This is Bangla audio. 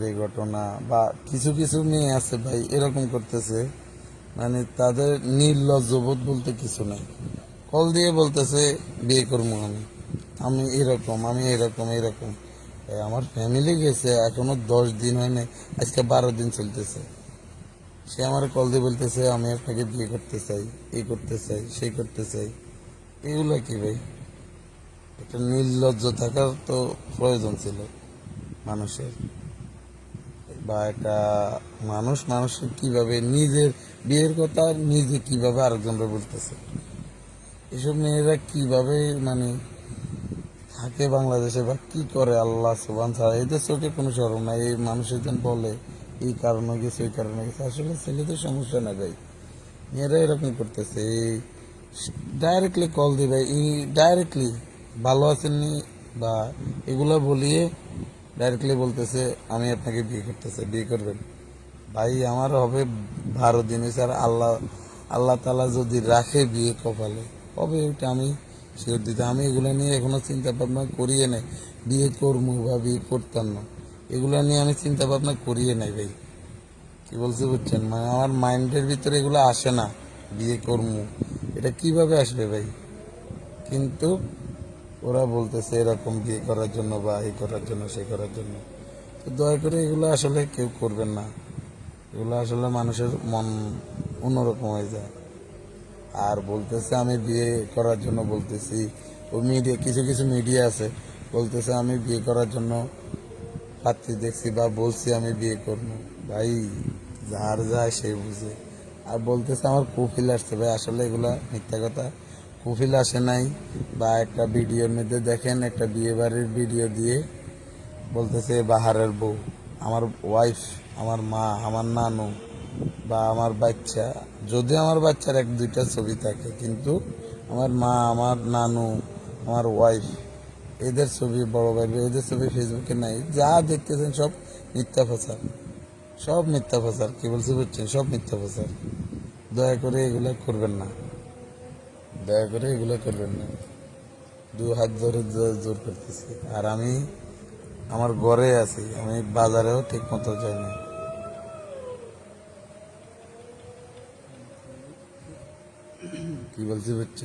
এই ঘটনা বা কিছু কিছু মেয়ে আছে ভাই, এরকম করতেছে। মানে তাদের নির্লজ্জবোধ বলতে কিছু নাই। কল দিয়ে বলতেছে, বিয়ে করব আমি। আমি এরকম আমি এরকম এরকম। আমার ফ্যামিলি গেছে, এখনও দশ দিন হয় নাই, আজকে বারো দিন চলতেছে। সে আমার কল দিয়ে বলতেছে, আমি আপনাকে বিয়ে করতে চাই এই করতে চাই সেই করতে চাই। এগুলো কি ভাই? একটা নির্লজ্জ থাকার তো প্রয়োজন ছিল মানুষের। বা একটা মানুষ মানুষের কীভাবে নিজের বিয়ের কথা নিজে কীভাবে আরেকজনরা বলতেছে? এসব মেয়েরা কীভাবে মানে থাকে বাংলাদেশে বা কি করে আল্লাহ সুবান ছাড়া এদের চোখে কোনো সরম নাই। এই মানুষের যেন বলে, এই কারণে গেছে, ওই কারণে গেছে। আসলে ছেলেদের সমস্যা না ভাই। মেয়েরা এরকম করতেছে। এই ডাইরেক্টলি কল দিবে। এই ডাইরেক্টলি ভালো আছেননি বা এগুলো বলিয়ে ডাইরেক্টলি বলতেছে, আমি আপনাকে বিয়ে করতেছে, বিয়ে করবেন। ভাই, আমার হবে বারো দিনে, স্যার। আল্লাহ আল্লাহ তালা যদি রাখে বিয়ে কপালে, হবে ওইটা আমি শিওর দিতে আমি এগুলো নিয়ে এখনও চিন্তা ভাবনা করিয়ে নাই। বিয়ে করব বা বিয়ে করতাম না। এগুলো নিয়ে আমি চিন্তা ভাবনা করিয়ে নেই ভাই। কি বলছে বুঝছেন? মানে আমার মাইন্ডের ভিতরে এগুলো আসে না, বিয়ে করব এটা কীভাবে আসবে ভাই? কিন্তু ওরা বলতেছে এরকম বিয়ে করার জন্য বা এই করার জন্য সে করার জন্য। তো দয়া করে এগুলো আসলে কেউ করবেন না। এগুলো আসলে মানুষের মন অন্যরকম হয়ে যায়। আর বলতেছে আমি বিয়ে করার জন্য বলতেছি, ও মিডিয়া কিছু কিছু মিডিয়া আছে, বলতেছে আমি বিয়ে করার জন্য পাত্রী দেখছি বা বলছি আমি বিয়ে করব। ভাই, যার যায় সে বুঝে। আর বলতেছে আমার কফিল আসছে, ভাই, আসলে এগুলা মিথ্যা কথা। কফিল আসে নাই বা একটা ভিডিওর মধ্যে দেখেন, একটা বিয়ে বাড়ির ভিডিও দিয়ে বলতেছে, বাহারের বউ, আমার ওয়াইফ আমার মা, আমার নানু বা আমার বাচ্চা যদি আমার বাচ্চার এক, দুইটা ছবি থাকে, কিন্তু আমার মা, আমার নানু, আমার ওয়াইফ এদের ছবি বড় ভাই, এদের ছবি ফেসবুকে নাই। যা দেখতেছেন সব মিথ্যা প্রচার। সব মিথ্যা প্রচার, কি বলছি বুঝছেন? সব মিথ্যা প্রচার। দয়া করে এগুলো করবেন না। দয়া করে এগুলো করবেন না। দু হাত ধরে জোর করতেছি। আর আমি আমার ঘরে আছি, আমি বাজারেও ঠিক মতো যাই না। কি বলছি বুঝছেন?